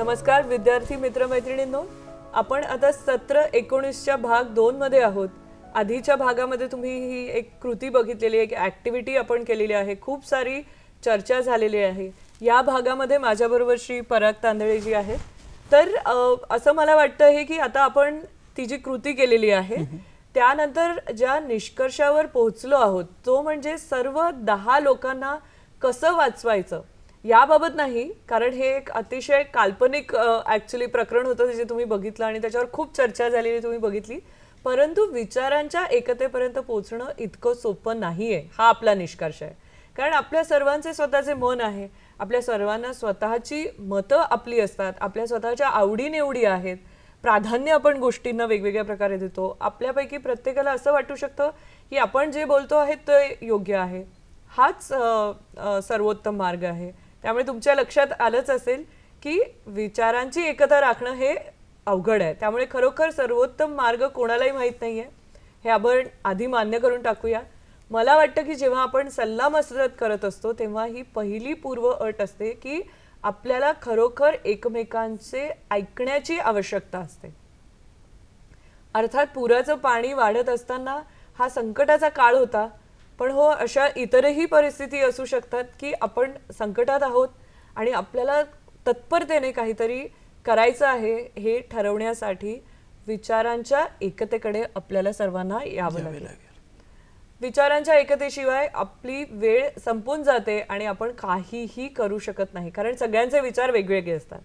नमस्कार विद्यार्थी मित्रमैत्रिणींनो. आपण आता सत्र एकोणीसच्या भाग दोन मध्ये आहोत. आधीच्या भागामध्ये तुम्ही ही एक कृती बघितलेली आहे एक ऍक्टिव्हिटी आपण केलेली आहे. खूप सारी चर्चा झालेली आहे. या भागामध्ये माझ्याबरोबर श्री पराग तांदळे जी आहे तर असं मला वाटतं आहे की आता आपण ती जी कृती केलेली आहे त्यानंतर ज्या निष्कर्षावर पोहोचलो आहोत तो म्हणजे सर्व दहा लोकांना कसं वाचवायचं? याबाबत नाही कारण हे एक अतिशय काल्पनिक ॲक्च्युली प्रकरण होतं जे तुम्ही बघितलं आणि त्याच्यावर खूप चर्चा झालेली तुम्ही बघितली. परंतु विचारांच्या एकतेपर्यंत पोहोचणं इतकं सोपं नाही आहे हा आपला निष्कर्ष आहे. कारण आपल्या सर्वांचे स्वतःचे मन आहे आपल्या सर्वांना स्वतःची मतं आपली असतात आपल्या स्वतःच्या आवडीनिवडी आहेत. प्राधान्य आपण गोष्टींना वेगवेगळ्या प्रकारे देतो. आपल्यापैकी प्रत्येकाला असं वाटू शकतं की आपण जे बोलतो आहे ते योग्य आहे. हाच सर्वोत्तम मार्ग आहे. त्यामुळे तुमच्या लक्षात आलंच असेल की विचारांची एकता राखणं हे अवघड आहे. त्यामुळे खरोखर सर्वोत्तम मार्ग कोणालाही माहीत नाहीये. हे आपण आधी मान्य करून टाकूया. मला वाटतं की जेव्हा आपण सल्लामसलत करत असतो तेव्हा ही पहिली पूर्व अट असते की आपल्याला खरोखर एकमेकांचे ऐकण्याची आवश्यकता असते. अर्थात पुराचं पाणी वाढत असताना हा संकटाचा काळ होता. पण हो अशा इतरही परिस्थिती असू शकतात की आपण संकटात आहोत आणि आपल्याला तत्परतेने काहीतरी करायचं आहे हे ठरवण्यासाठी विचारांच्या एकतेकडे आपल्याला सर्वांना यावं लागेल. विचारांच्या एकतेशिवाय आपली वेळ संपून जाते आणि आपण काहीही करू शकत नाही कारण सगळ्यांचे विचार वेगवेगळे असतात.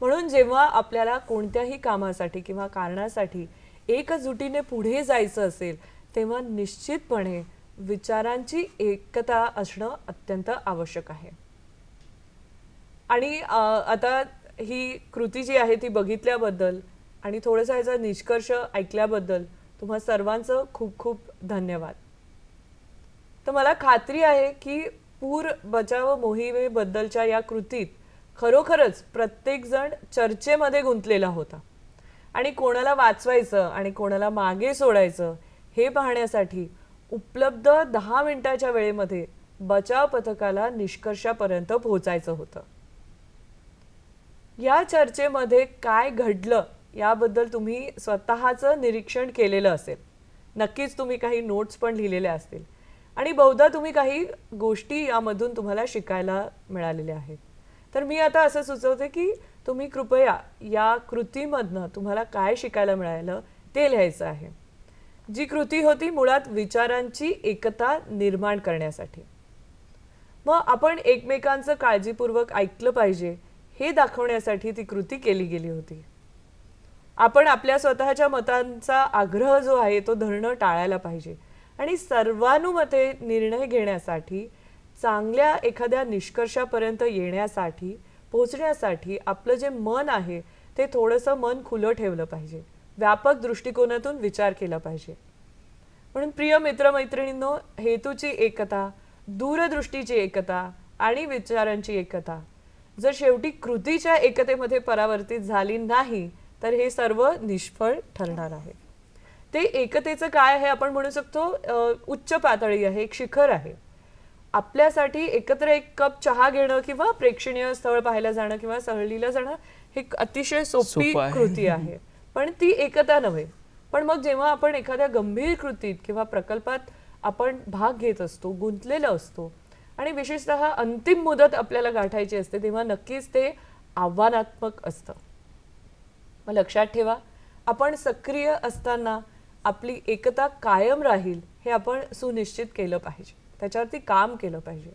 म्हणून जेव्हा आपल्याला कोणत्याही कामासाठी किंवा कारणासाठी एकजुटीने पुढे जायचं असेल तेव्हा निश्चितपणे विचारांची एकता असणं अत्यंत आवश्यक आहे. आणि आता ही कृती जी आहे ती बघितल्याबद्दल आणि थोडंसं याचा निष्कर्ष ऐकल्याबद्दल तुम्हा सर्वांचं खूप खूप धन्यवाद. तर मला खात्री आहे की पूर बचाव मोहिमेबद्दलच्या या कृतीत खरोखरच प्रत्येकजण चर्चेमध्ये गुंतलेला होता. आणि कोणाला वाचवायचं आणि कोणाला मागे सोडायचं हे पाहण्यासाठी उपलब्ध दहा मिनिटाच्या वेळेमध्ये बचाव पथकाला निष्कर्षापर्यंत पोहोचायचं होतं. या चर्चेमध्ये काय घडलं याबद्दल तुम्ही स्वतःचं निरीक्षण केलेलं असेल. नक्कीच तुम्ही काही नोट्स पण लिहिलेल्या असतील. आणि बहुधा तुम्ही काही गोष्टी यामधून तुम्हाला शिकायला मिळालेल्या आहेत. तर मी आता असं सुचवते की तुम्ही कृपया या कृतीमधनं तुम्हाला काय शिकायला मिळालं ते लिहायचं आहे. जी कृती होती मुळात विचारांची एकता निर्माण करण्यासाठी. मग आपण एकमेकांचं काळजीपूर्वक ऐकलं पाहिजे हे दाखवण्यासाठी ती कृती केली गेली होती. आपण आपल्या स्वतःच्या मतांचा आग्रह जो आहे तो धरणं टाळायला पाहिजे आणि सर्वानुमते निर्णय घेण्यासाठी चांगल्या एखाद्या निष्कर्षापर्यंत येण्यासाठी पोहोचण्यासाठी आपलं जे मन आहे ते थोडंसं मन खुलं ठेवलं पाहिजे. व्यापक दृष्टिकोनातून विचार केला पाहिजे. म्हणून प्रिय मित्रमैत्रिणींनो हेतूची एकता दूरदृष्टीची एकता आणि विचारांची एकता. जर शेवटी कृतीच्या एकतेमध्ये परावर्तित झाली नाही तर हे सर्व निष्फळ ठरणार आहे. ते एकतेचं काय आहे आपण म्हणू शकतो? उच्च पातळी आहे एक शिखर आहे. आपल्यासाठी एकत्र एक कप चहा घेणं किंवा प्रेक्षणीय स्थळ पाहायला जाणं किंवा सहलीला जाणं हे अतिशय सोपी. कृती आहे. पण ती एकता नव्हे. पण मग जेव्हा आपण एखाद्या गंभीर कृतीत किंवा प्रकल्पात आपण भाग घेत असतो गुंतलेला असतो आणि विशेषतः अंतिम मुदत आपल्याला गाठायची असते तेव्हा नक्कीच ते आव्हानात्मक असतं. मग लक्षात ठेवा आपण सक्रिय असताना आपली एकता कायम राहील हे आपण सुनिश्चित केलं पाहिजे. त्याच्यावरती काम केलं पाहिजे.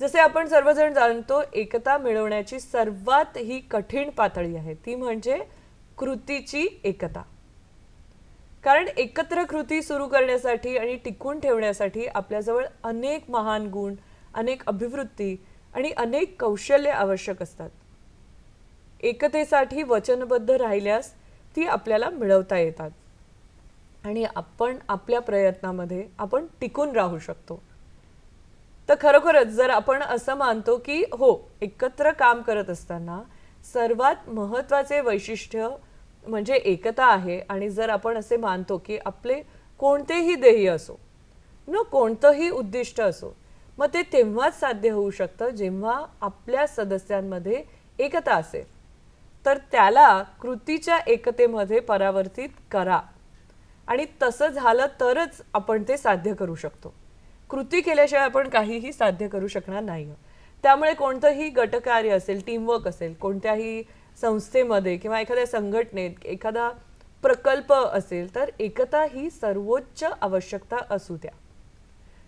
जसे आपण सर्वजण जाणतो एकता मिळवण्याची सर्वात ही कठीण पातळी आहे. ती म्हणजे कृतीची एकता. कारण एकत्र कृती सुरू करण्यासाठी आणि टिकून ठेवण्यासाठी आपल्याजवळ अनेक महान गुण अनेक अभिवृत्ती आणि अनेक कौशल्य आवश्यक असतात. एकतेसाठी वचनबद्ध राहिल्यास ती आपल्याला मिळवता येतात. आणि आपण आपल्या प्रयत्नामध्ये आपण टिकून राहू शकतो. तर खरोखरच जर आपण असं मानतो की हो एकत्र काम करत असताना सर्वात महत्त्वाचे वैशिष्ट्य म्हणजे एकता आहे आणि जर आपण असे मानतो की आपले कोणतेही ध्येय असो न कोणतंही उद्दिष्ट असो मग ते तेव्हाच साध्य होऊ शकतं जेव्हा आपल्या सदस्यांमध्ये एकता असेल. तर त्याला कृतीच्या एकतेमध्ये परावर्तित करा. आणि तसं झालं तरच आपण ते साध्य करू शकतो. कृती केल्याशिवाय आपण काहीही साध्य करू शकणार नाही. त्यामुळे कोणतंही गटकार्य असेल टीमवर्क असेल कोणत्याही संस्थेमध्ये किंवा एखाद्या संघटनेत एखादा प्रकल्प असेल तर एकता ही सर्वोच्च आवश्यकता असू द्या.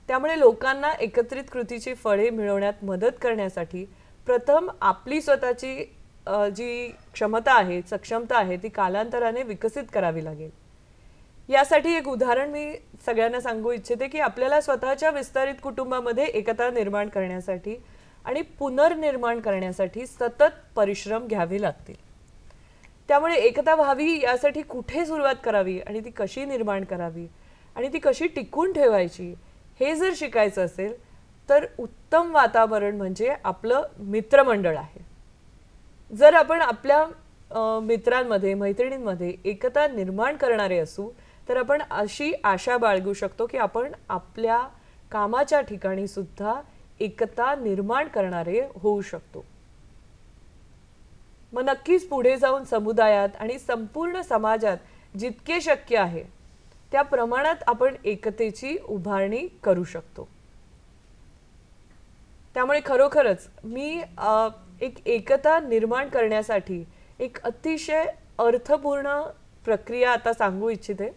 त्यामुळे लोकांना एकत्रित कृतीची फळे मिळवण्यात मदत करण्यासाठी प्रथम आपली स्वतःची जी क्षमता आहे सक्षमता आहे ती कालांतराने विकसित करावी लागेल. यासाठी एक उदाहरण मी सगळ्यांना सांगू इच्छिते की आपल्याला स्वतःच्या विस्तारित कुटुंबामध्ये एकता निर्माण करण्यासाठी आणि पुनर्निर्माण करण्यासाठी सतत परिश्रम घ्यावे लागतील. त्यामुळे एकता व्हावी यासाठी कुठे सुरुवात करावी आणि ती कशी निर्माण करावी आणि ती कशी टिकून ठेवायची हे जर शिकायचं असेल तर उत्तम वातावरण म्हणजे आपलं मित्रमंडळ आहे. जर आपण आपल्या मित्रांमध्ये मैत्रिणींमध्ये एकता निर्माण करणारे असू तर आपण अशी आशा बाळगू शकतो की आपण आपल्या कामाच्या ठिकाणी सुद्धा एकता निर्माण करणारे होऊ शकतो. मग नक्कीच पुढे जाऊन समुदायात आणि संपूर्ण समाजात जितके शक्य आहे त्या प्रमाणात आपण एकतेची उभारणी करू शकतो. त्यामुळे खरोखरच मी एक एकता निर्माण करण्यासाठी एक अतिशय अर्थपूर्ण प्रक्रिया आता सांगू इच्छिते.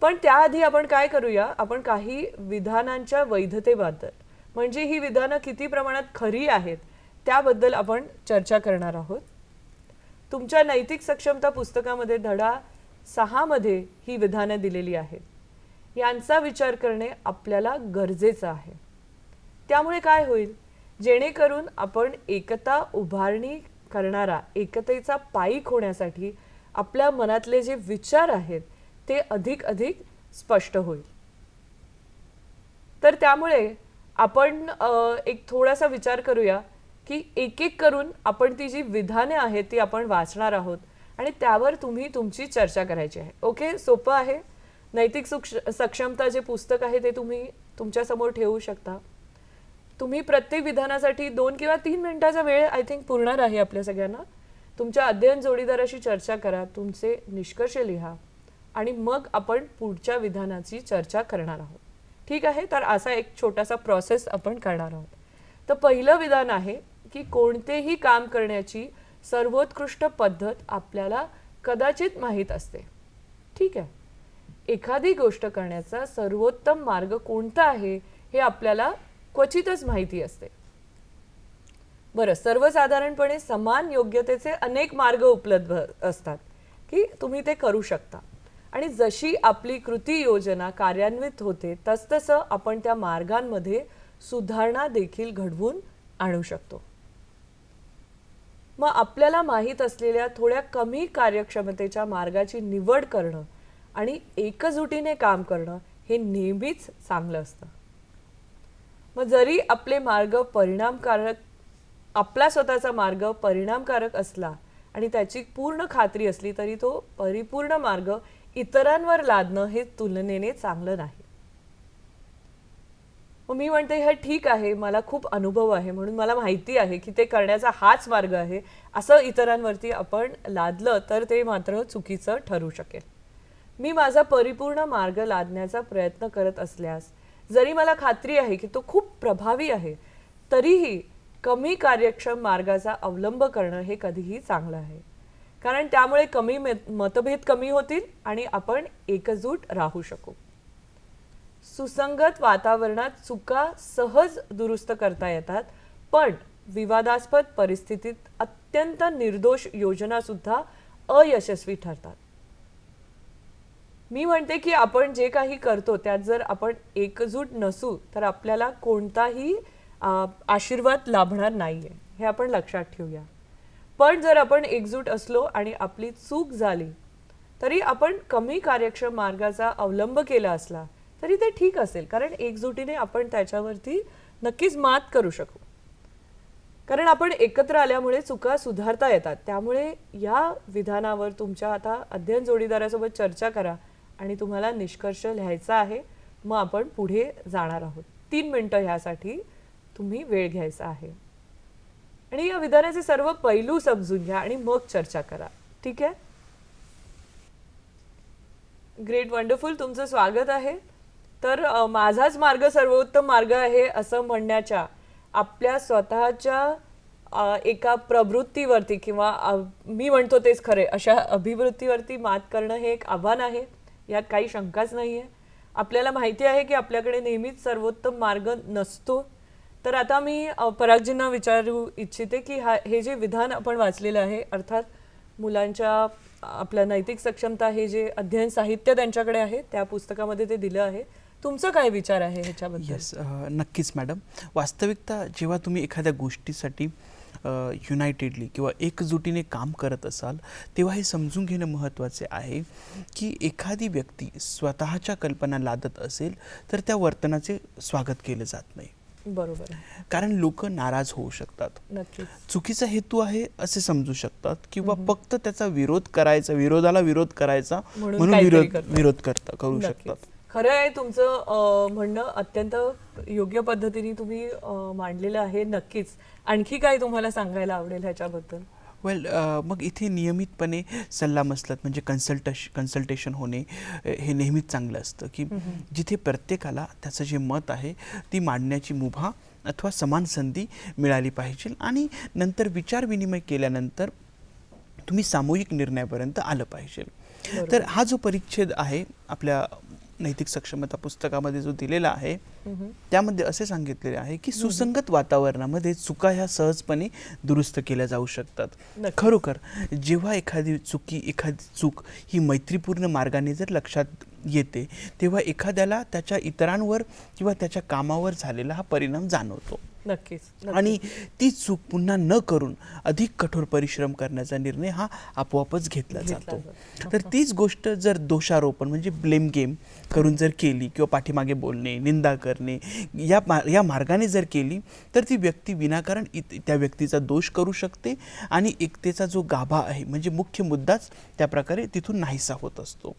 पण त्याआधी आपण काय करूया? आपण काही विधानांच्या वैधतेबद्दल. म्हणजे ही विधानं किती प्रमाणात खरी आहेत त्याबद्दल आपण चर्चा करणार आहोत. तुमच्या नैतिक सक्षमता पुस्तकामध्ये धडा सहामध्ये ही विधानं दिलेली आहेत. यांचा विचार करणे आपल्याला गरजेचं आहे. त्यामुळे काय होईल? जेणेकरून आपण एकता उभारणी करणारा एकतेचा पायीक होण्यासाठी आपल्या मनातले जे विचार आहेत ते अधिक अधिक स्पष्ट होईल. तर त्यामुळे आपण एक थोडासा विचार करूया की एक एक करून आपण ती जी विधाने आहेत ती आपण वाचणार आहोत आणि त्यावर तुम्ही तुमची चर्चा करायची आहे. ओके? सोपं आहे? नैतिक सुक्ष सक्षमता जे पुस्तक आहे ते तुम्ही तुमच्यासमोर ठेवू शकता. तुम्ही प्रत्येक विधानासाठी दोन किंवा तीन मिनिटाचा वेळ आय थिंक पुरणार आहे आपल्या सगळ्यांना. तुमच्या अध्ययन जोडीदाराशी चर्चा करा तुमचे निष्कर्ष लिहा आणि मग आपण पुढच्या विधानाची चर्चा करणार आहोत. ठीक आहे? तर असा एक छोटासा प्रोसेस आपण करणार आहोत. तर पहिलं विधान आहे की कोणतेही काम करण्याची सर्वोत्कृष्ट पद्धत आपल्याला कदाचित माहीत असते. ठीक आहे? एखादी गोष्ट करण्याचा सर्वोत्तम मार्ग कोणता आहे हे आपल्याला क्वचितच माहिती असते. बरं सर्वसाधारणपणे समान योग्यतेचे अनेक मार्ग उपलब्ध असतात की तुम्ही ते करू शकता. आणि जशी आपली कृती योजना कार्यान्वित होते तसतसं आपण त्या मार्गांमध्ये सुधारणा देखील घडवून आणू शकतो. मग आपल्याला माहीत असलेल्या थोड्या कमी कार्यक्षमतेच्या मार्गाची निवड करणं आणि एकजुटीने काम करणं हे नेहमीच चांगलं असतं. मग जरी आपले मार्ग परिणामकारक आपला स्वतःचा मार्ग परिणामकारक असला आणि त्याची पूर्ण खात्री असली तरी तो परिपूर्ण मार्ग इतरांवर लादणं हे तुलनेने चांगलं नाही. मग मी म्हणते हे ठीक आहे मला खूप अनुभव आहे म्हणून मला माहिती आहे की ते करण्याचा हाच मार्ग आहे. असं इतरांवरती आपण लादलं तर ते मात्र चुकीचं ठरू शकेल. मी माझा परिपूर्ण मार्ग लादण्याचा प्रयत्न करत असल्यास जरी मला खात्री आहे की तो खूप प्रभावी आहे तरीही कमी कार्यक्षम मार्गाचा अवलंब करणं हे कधीही चांगलं आहे. कारण त्यामुळे कमी मतभेद कमी होतील आणि आपण एकजूट राहू शकू. सुसंगत वातावरणात चुका सहज दुरुस्त करता येतात पण विवादास्पद परिस्थितीत अत्यंत निर्दोष योजना सुद्धा अयशस्वी ठरतात. मी म्हणते की आपण जे काही करतो त्यात जर आपण एकजूट नसू तर आपल्याला कोणताही आशीर्वाद लाभणार नाहीये. हे आपण लक्षात ठेवूया. पण जर आपण एकजूट असलो आणि आपली चूक झाली तरी आपण कमी कार्यक्षम मार्गाचा अवलंब केला असला तरी ते ठीक असेल. कारण एकजुटीने आपण त्याच्यावरती नक्कीच मात करू शकू. कारण आपण एकत्र आल्यामुळे चुका सुधारता येतात. त्यामुळे या विधानावर तुमच्या आता अध्ययन जोडीदारासोबत चर्चा करा आणि तुम्हाला निष्कर्ष लिहायचा आहे. मग आपण पुढे जाणार आहोत. तीन मिनटं ह्यासाठी तुम्ही वेळ घ्यायचा आहे. आणि या विधानाचे सर्व पैलू समजून घ्या आणि मग चर्चा करा. ठीक आहे? ग्रेट वंडरफुल तुमचं स्वागत आहे. तर माझाच मार्ग सर्वोत्तम मार्ग आहे असं म्हणण्याच्या आपल्या स्वतःच्या एका प्रवृत्तीवरती किंवा मी म्हणतो तेच खरे अशा अभिवृत्तीवरती मात करणं हे एक आव्हान आहे. यात काही शंकाच नाही आहे आपल्याला माहिती आहे की आपल्याकडे नेहमीच सर्वोत्तम मार्ग नसतो. तर आता मी परागजींना विचारू इच्छिते की हा हे जे विधान आपण वाचलेलं आहे अर्थात मुलांच्या आपल्या नैतिक सक्षमता हे जे अध्ययन साहित्य त्यांच्याकडे आहे त्या पुस्तकामध्ये ते दिलं आहे. तुमचं काय विचार आहे ह्याच्याबद्दल? येस नक्कीच मॅडम. वास्तविकता जेव्हा तुम्ही एखाद्या गोष्टीसाठी युनायटेडली किंवा एकजुटीने काम करत असाल तेव्हा हे समजून घेणं महत्त्वाचे आहे की एखादी व्यक्ती स्वतःच्या कल्पना लादत असेल तर त्या वर्तनाचे स्वागत केलं जात नाही. बरोबर कारण लोक नाराज होऊ शकतात. चुकीचा हेतू आहे असे समजू शकतात किंवा फक्त त्याचा विरोध करायचा विरोधाला विरोध करायचा म्हणून विरोध करता करू. शकतात. खरं आहे तुमचं म्हणणं अत्यंत योग्य पद्धतीने तुम्ही मांडलेलं आहे नक्कीच. आणखी काय तुम्हाला सांगायला आवडेल ह्याच्याबद्दल? वेल मग इथे नियमितपणे सल्लामसलत म्हणजे कन्सल्टश कन्सल्टेशन होणे हे नेहमीच चांगलं असतं की जिथे प्रत्येकाला त्याचं जे मत आहे ती मांडण्याची मुभा अथवा समान संधी मिळाली पाहिजे आणि नंतर विचारविनिमय केल्यानंतर तुम्ही सामूहिक निर्णयापर्यंत आलं पाहिजे. तर हा जो परिच्छेद आहे आपल्या नैतिक सक्षमता पुस्तकामध्ये जो दिलेला आहे त्यामध्ये असे सांगितलेले आहे की सुसंगत वातावरणामध्ये चुका ह्या सहजपणे दुरुस्त केल्या जाऊ शकतात. खरोखर जेव्हा एखादी चुकी एखादी चूक ही मैत्रीपूर्ण मार्गाने जर लक्षात येते तेव्हा एखाद्याला त्याच्या इतरांवर किंवा त्याच्या कामावर झालेला हा परिणाम जाणवतो नक्कीच. आणि ती चूक पुन्हा न करून अधिक कठोर परिश्रम करण्याचा निर्णय हा आपोआपच घेतला जातो. तर तीच गोष्ट जर दोषारोपण म्हणजे ब्लेम गेम करून जर केली किंवा पाठीमागे बोलणे निंदा करणे या मा या मार्गाने जर केली तर ती व्यक्ती विनाकारण इत त्या व्यक्तीचा दोष करू शकते आणि एकतेचा जो गाभा आहे म्हणजे मुख्य मुद्दाच त्या प्रकारे तिथून नाहीसा होत असतो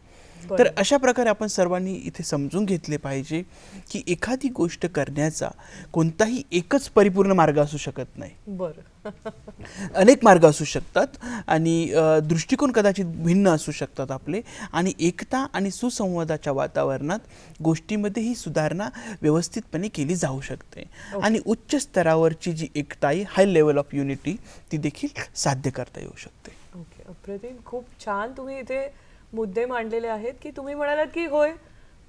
तर. अशा प्रकारे आपण सर्वांनी इथे समजून घेतले पाहिजे की एखादी गोष्ट करण्याचा कोणताही एकच परिपूर्ण मार्ग असू शकत नाही. बरं. अनेक मार्ग असू शकतात आणि दृष्टिकोन कदाचित भिन्न असू शकतात आपले आणि एकता आणि सुसंवादाच्या वातावरणात गोष्टीमध्ये ही सुधारणा व्यवस्थितपणे केली जाऊ शकते. आणि उच्च स्तरावरची जी एकता आहे हाय लेवल ऑफ युनिटी ती देखील साध्य करता येऊ शकते. ओके. अप्रतिम खूप छान तुम्ही इथे मुद्दे मांडलेले आहेत की तुम्ही म्हणालात की होय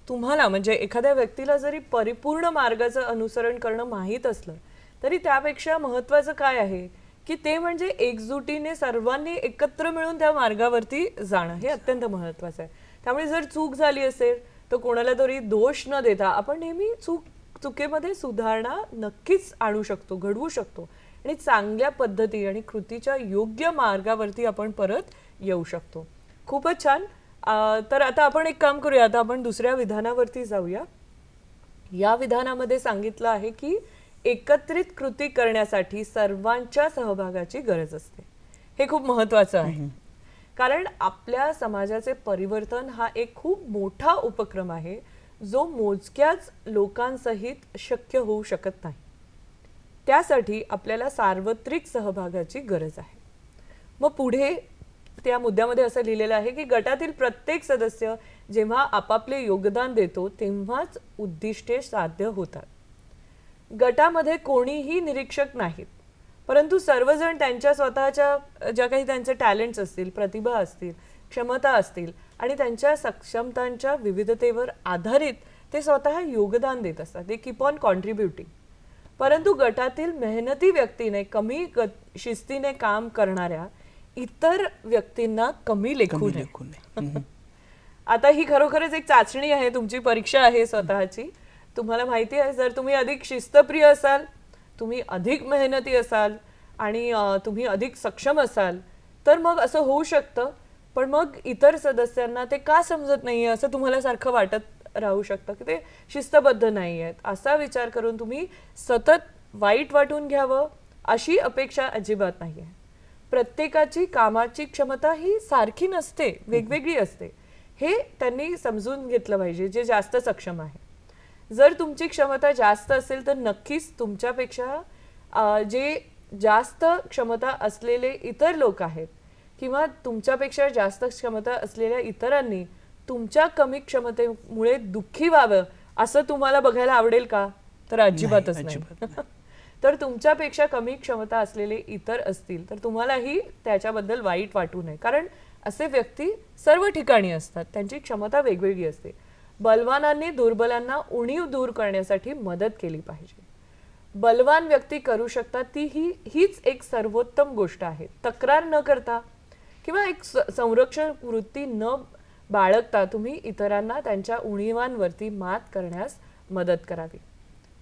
तुम्हाला म्हणजे एखाद्या व्यक्तीला जरी परिपूर्ण मार्गाचं अनुसरण करणं माहीत असलं तरी त्यापेक्षा महत्त्वाचं काय आहे की ते म्हणजे एकजुटीने सर्वांनी एकत्र मिळून त्या मार्गावरती जाणं हे अत्यंत महत्त्वाचं आहे. त्यामुळे जर चूक झाली असेल तर कोणाला तरी दोष न देता आपण नेहमी चूक चुकीमध्ये सुधारणा नक्कीच आणू शकतो घडवू शकतो आणि चांगल्या पद्धती आणि कृतीच्या योग्य मार्गावरती आपण परत येऊ शकतो. खूपच छान. तर आता आपण एक काम करूया आता आपण दुसऱ्या विधानावरती जाऊया. या विधानामध्ये सांगितलं आहे की एकत्रित कृती करण्यासाठी सर्वांच्या सहभागाची गरज असते. हे खूप महत्वाचं आहे. कारण आपल्या समाजाचे परिवर्तन हा एक खूप मोठा उपक्रम आहे जो मोजक्याच लोकांसहित शक्य होऊ शकत नाही. त्यासाठी आपल्याला सार्वत्रिक सहभागाची गरज आहे. मग पुढे त्या मुद्द्यामध्ये असं लिहिलेलं आहे की गटातील प्रत्येक सदस्य जेव्हा आपापले योगदान देतो तेव्हाच उद्दिष्टे साध्य होतात. गटामध्ये कोणीही निरीक्षक नाहीत परंतु सर्वजण त्यांच्या स्वतःच्या ज्या काही त्यांचे टॅलेंट्स असतील प्रतिभा असतील क्षमता असतील आणि त्यांच्या सक्षमतांच्या विविधतेवर आधारित ते स्वतः योगदान देत असतात. ते कीप ऑन कॉन्ट्रीब्युटिंग परंतु गटातील मेहनती व्यक्तीने कमी ग शिस्तीने काम करणाऱ्या इतर व्यक्तींना कमी लेखू कमी लेखू नये. आता ही खरोखरच एक चाचणी आहे तुमची परीक्षा आहे स्वतःची. तुम्हाला माहिती आहे जर तुम्ही अधिक शिस्तप्रिय असाल तुम्ही अधिक मेहनती असाल आणि तुम्ही अधिक सक्षम असाल तर मग असं होऊ शकतं. पण मग इतर सदस्यांना ते का समजत नाहीये असं तुम्हाला सारखं वाटत राहू शकतं की ते शिस्तबद्ध नाही आहेत असा विचार करून तुम्ही सतत वाईट वाटून घ्यावं अशी अपेक्षा अजिबात नाही आहे प्रत्येकाची कामाची क्षमता ही सारखी नसते वेगवेगळी असते. हे त्यांनी समजून घेतलं पाहिजे जे जास्त सक्षम आहे. जर तुमची क्षमता जास्त असेल तर नक्कीच तुमच्यापेक्षा जे जास्त क्षमता असलेले इतर लोक आहेत किंवा तुमच्यापेक्षा जास्त क्षमता असलेल्या इतरांनी तुमच्या कमी क्षमतेमुळे दुःखी व्हावं असं तुम्हाला बघायला आवडेल का? तर अजिबातच नाही अजिबात तर तुमच्यापेक्षा कमी क्षमता असलेले इतर असतील तर तुम्हालाही त्याच्याबद्दल वाईट वाटू नये. कारण असे व्यक्ती सर्व ठिकाणी असतात त्यांची क्षमता वेगवेगळी असते. बलवानांनी दुर्बलांना उणीव दूर करण्यासाठी मदत केली पाहिजे. बलवान व्यक्ती करू शकतात ती ही हीच एक सर्वोत्तम गोष्ट आहे. तक्रार न करता किंवा एक संरक्षण वृत्ती न बाळगता तुम्ही इतरांना त्यांच्या उणीवांवरती मात करण्यास मदत करावी.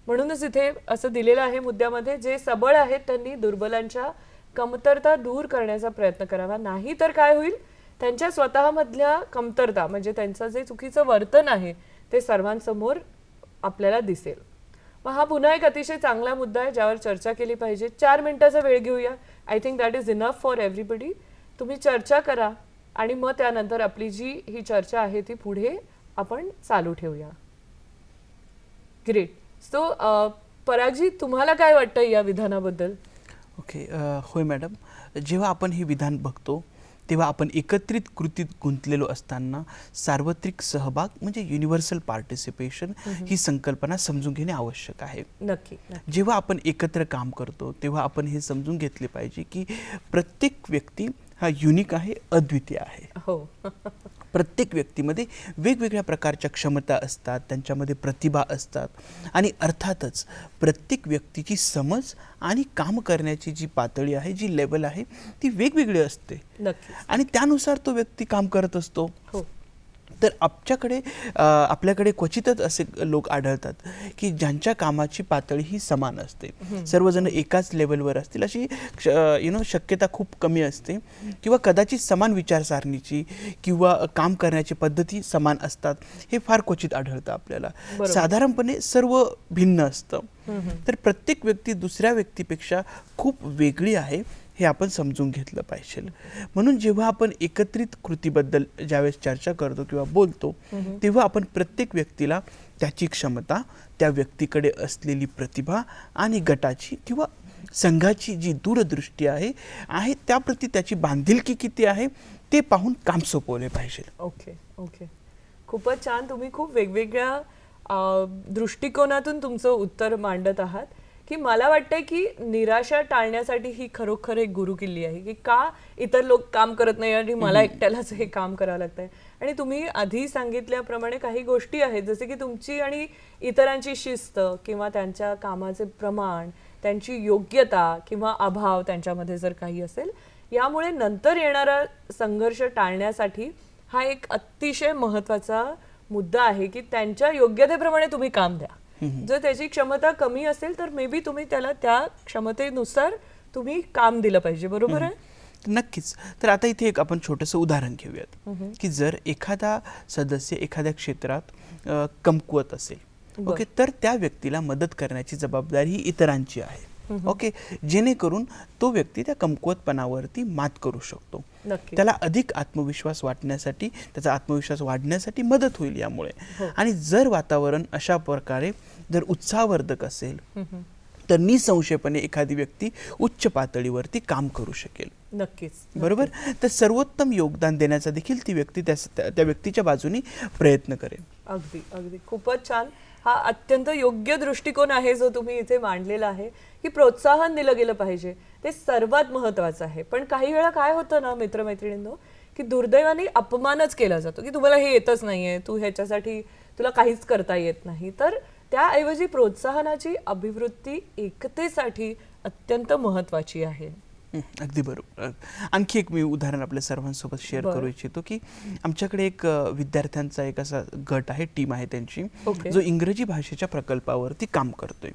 म्हणूनच इथे असं दिलेलं आहे मुद्द्यामध्ये जे सबळ आहेत त्यांनी दुर्बलांच्या कमतरता दूर करण्याचा प्रयत्न करावा. नाही तर काय होईल? त्यांच्या स्वतःमधल्या कमतरता म्हणजे त्यांचं जे चुकीचं वर्तन आहे ते सर्वांसमोर आपल्याला दिसेल. मग हा पुन्हा एक अतिशय चांगला मुद्दा आहे ज्यावर चर्चा केली पाहिजे. चार मिनिटाचा वेळ घेऊया. I think that is enough for everybody तुम्ही चर्चा करा आणि मग त्यानंतर आपली जी ही चर्चा आहे ती पुढे आपण चालू ठेवूया. ग्रेट सो परागजी तुम्हाला काय वाटतं या विधानाबद्दल? ओके अ, होय मॅडम जेव्हा आपण हे विधान बघतो तेव्हा आपण एकत्रित कृतीत गुंतलेलो असताना सार्वत्रिक सहभाग म्हणजे युनिव्हर्सल पार्टिसिपेशन ही संकल्पना समजून घेणे आवश्यक आहे. नक्की. जेव्हा आपण एकत्र काम करतो तेव्हा आपण हे समजून घेतले पाहिजे की प्रत्येक व्यक्ती हा युनिक आहे अद्वितीय आहे. हो. प्रत्येक व्यक्तीमध्ये वेगवेगळ्या प्रकारच्या क्षमता असतात त्यांच्यामध्ये प्रतिभा असतात. आणि अर्थातच प्रत्येक व्यक्तीची समज आणि काम करण्याची जी पातळी आहे जी लेवल आहे ती वेगवेगळी असते. आणि त्यानुसार तो व्यक्ती काम करत असतो. हो. तर आमच्याकडे आपल्याकडे क्वचितच असे लोक आढळतात की ज्यांच्या कामाची पातळी ही समान असते. सर्वजण एकाच लेवलवर असतील. अशी यु नो शक्यता खूप कमी असते. किंवा कदाचित समान विचारसारणीची किंवा काम करण्याची पद्धती समान असतात हे फार क्वचित आढळतं आपल्याला. साधारणपणे सर्व भिन्न असतं. तर प्रत्येक व्यक्ती दुसऱ्या व्यक्तीपेक्षा खूप वेगळी आहे. हे आपण समजून घेतलं पाहिजे. म्हणून जेव्हा आपण एकत्रित कृतीबद्दल ज्यावेळेस चर्चा करतो किंवा बोलतो तेव्हा आपण प्रत्येक व्यक्तीला त्याची क्षमता त्या व्यक्तीकडे असलेली प्रतिभा आणि गटाची किंवा संघाची जी दूरदृष्टी आहे आहे त्याप्रती त्याची बांधिलकी किती आहे ते पाहून काम सोपवले पाहिजे. Okay okay. खूपच छान. तुम्ही खूप वेगवेगळ्या दृष्टिकोनातून तुमचं उत्तर मांडत आहात. की मला वाटतंय की निराशा टाळण्यासाठी ही खरोखर एक गुरुकिल्ली आहे की का इतर लोक काम करत नाही आणि मला एकट्यालाच हे काम करावं लागतंय. आणि तुम्ही आधी सांगितल्याप्रमाणे काही गोष्टी आहेत जसे की तुमची आणि इतरांची शिस्त किंवा त्यांच्या कामाचे प्रमाण त्यांची योग्यता किंवा अभाव त्यांच्यामध्ये जर काही असेल यामुळे नंतर येणारा संघर्ष टाळण्यासाठी हा एक अतिशय महत्त्वाचा मुद्दा आहे की त्यांच्या योग्यतेप्रमाणे तुम्ही काम द्या. जर त्याची क्षमता कमी असेल तर मे बी तुम्ही त्याला त्या क्षमतेनुसार तुम्ही काम दिलं पाहिजे. बरोबर आहे? नक्कीच. तर आता इथे एक आपण छोटंसं उदाहरण घेऊयात की जर एखादा सदस्य एखाद्या क्षेत्रात कमकुवत असेल. ओके तर त्या व्यक्तीला मदत करण्याची जबाबदारी ही इतरांची आहे ओके? जेणेकरून तो व्यक्ती त्या कमकुवतपणावरती मात करू शकतो. त्याला अधिक आत्मविश्वास वाटण्यासाठी त्याचा आत्मविश्वास वाढण्यासाठी मदत होईल यामुळे. हो. आणि जर वातावरण अशा प्रकारे जर उत्साहवर्धक असेल. तर निसंशयपणे एखादी व्यक्ती उच्च पातळीवरती काम करू शकेल. नक्कीच. बरोबर? तर सर्वोत्तम योगदान देण्याचा देखील ती व्यक्ती त्या व्यक्तीच्या बाजूनी प्रयत्न करेल. अगदी अगदी. खूपच छान. हा अत्यंत योग्य दृष्टिकोन आहे जो तुम्ही इथे मांडलेला आहे की प्रोत्साहन दिलं गेलं पाहिजे. ते सर्वात महत्त्वाचं आहे. पण काही वेळा काय होतं ना मित्रमैत्रिणींनो की दुर्दैवाने अपमानच केला जातो की तुम्हाला हे येतच नाही आहे तू ह्याच्यासाठी तुला काहीच करता येत नाही. तर त्याऐवजी प्रोत्साहनाची अभिवृत्ती एकतेसाठी अत्यंत महत्त्वाची आहे. अगदी बरोबर. आणखी एक मी उदाहरण आपल्या सर्वांसोबत शेअर. करू इच्छितो की आमच्याकडे एक विद्यार्थ्यांचा एक असा गट आहे टीम आहे त्यांची. जो इंग्रजी भाषेच्या प्रकल्पावरती काम करतोय.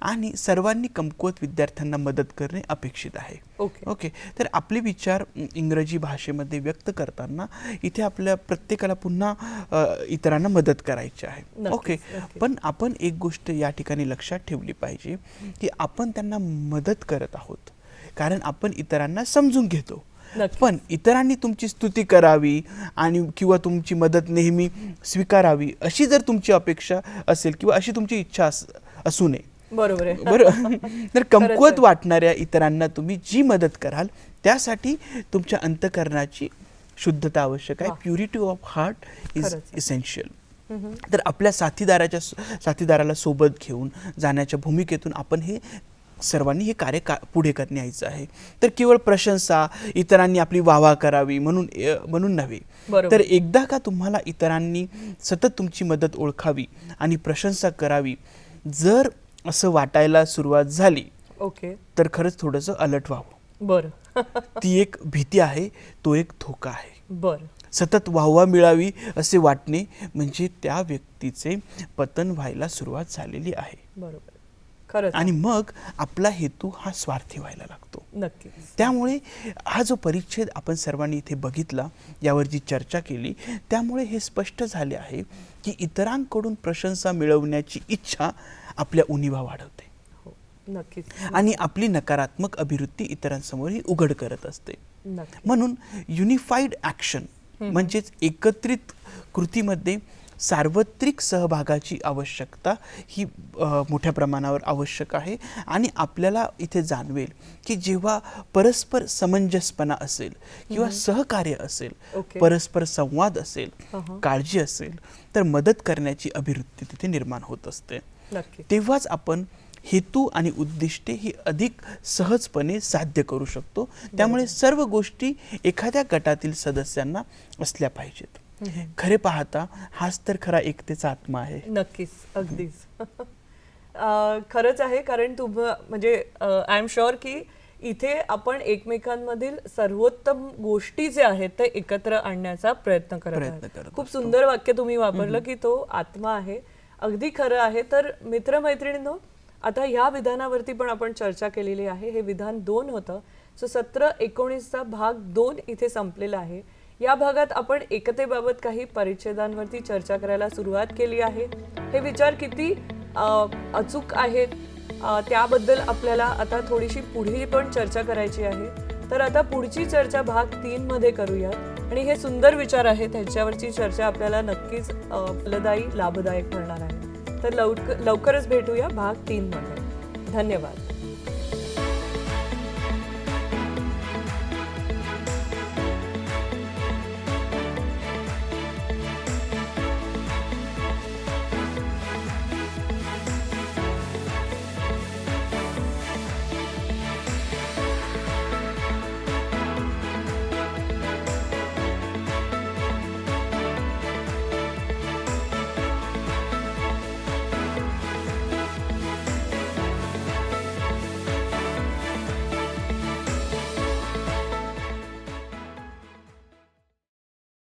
आणि सर्वांनी कमकुवत विद्यार्थ्यांना मदत करणे अपेक्षित आहे. ओके. तर आपले विचार इंग्रजी भाषेमध्ये व्यक्त करताना इथे आपल्या प्रत्येकाला पुन्हा इतरांना मदत करायची आहे. ओके. पण आपण एक गोष्ट या ठिकाणी लक्षात ठेवली पाहिजे की आपण त्यांना मदत करत आहोत. कारण आपण इतरांना समजून घेतो. पण इतरांनी तुमची स्तुती करावी आणि किंवा तुमची मदत नेहमी स्वीकारावी अशी जर तुमची अपेक्षा असेल किंवा अशी तुमची इच्छा अस- नये. बरोबर आहे. बरं. तर कमकुवत वाटणाऱ्या इतरांना तुम्ही जी मदत कराल त्यासाठी तुमच्या अंतकरणाची शुद्धता आवश्यक आहे. Purity of heart is. Essential तर आपल्या साथीदाराच्या साथीदाराला सोबत घेऊन जाण्याच्या भूमिकेतून आपण हे सर्वांनी हे कार्य का पुढे करणे यायचं आहे. तर केवळ प्रशंसा इतरांनी आपली वावा करावी म्हणून म्हणून नव्हे. तर एकदा का तुम्हाला इतरांनी सतत तुमची मदत ओळखावी आणि प्रशंसा करावी जर असं वाटायला सुरुवात झाली ओके. तर खरंच थोडंसं अलर्ट व्हावं. बरं. ती एक भीती आहे तो एक धोका आहे. बरं. सतत वाहवा मिळावी असे वाटणे म्हणजे त्या व्यक्तीचे पतन व्हायला सुरुवात झालेली आहे. बरोबर. खरंच आणि मग आपला हेतू हा स्वार्थी व्हायला लागतो. नक्कीच. त्यामुळे हा जो परिच्छेद आपण सर्वांनी इथे बघितला यावर जी चर्चा केली त्यामुळे हे स्पष्ट झाले आहे की इतरांकडून प्रशंसा मिळवण्याची इच्छा आपल्या उणिवा वाढवते. हो नक्कीच. आणि आपली नकारात्मक अभिवृत्ती इतरांसमोरही उघड करत असते. नक्की म्हणून युनिफाईड ॲक्शन म्हणजेच एकत्रित कृतीमध्ये सार्वत्रिक सहभागाची आवश्यकता ही मोठ्या प्रमाणावर आवश्यक आहे आणि आपल्याला इथे जाणवेल की जेव्हा परस्पर समंजसपणा असेल किंवा सहकार्य असेल. परस्पर संवाद असेल. काळजी असेल तर मदत करण्याची अभिवृत्ती तिथे निर्माण होत असते. तेव्हाच आपण हेतू आणि उद्दिष्टे ही अधिक सहजपणे साध्य करू शकतो. त्यामुळे सर्व गोष्टी एखाद्या गटातील सदस्यांना असल्या पाहिजेत. खरे पाहता हाच तर खरा एकतेचा आत्मा आहे. नक्कीच अगदीच. खरंच आहे कारण तुम म्हणजे आय एम शुअर की इथे आपण एकमेकांमधील सर्वोत्तम गोष्टी जे आहेत ते एकत्र आणण्याचा प्रयत्न करत प्रयत्न आहात. करत खूप सुंदर वाक्य तुम्ही वापरलं की तो आत्मा आहे. अगदी खरं आहे तर मित्रमैत्रिणींनो आता ह्या विधानावरती पण आपण चर्चा केलेली आहे. हे विधान दोन होतं. सो सतरा एकोणीसचा भाग दोन इथे संपलेला आहे. या भागात आपण एकतेबाबत काही परिच्छेदांवरती चर्चा करायला सुरुवात केली आहे. हे विचार किती अचूक आहेत? त्याबद्दल आपल्याला आता थोडीशी पुढे पण चर्चा करायची आहे. तर आता पुढची चर्चा भाग तीनमध्ये करूयात. आणि हे सुंदर विचार आहेत त्यांच्यावरची चर्चा आपल्याला नक्कीच फलदायी लाभदायक ठरणार आहे. तर लवकर लवकरच भेटूया भाग तीनमध्ये धन्यवाद.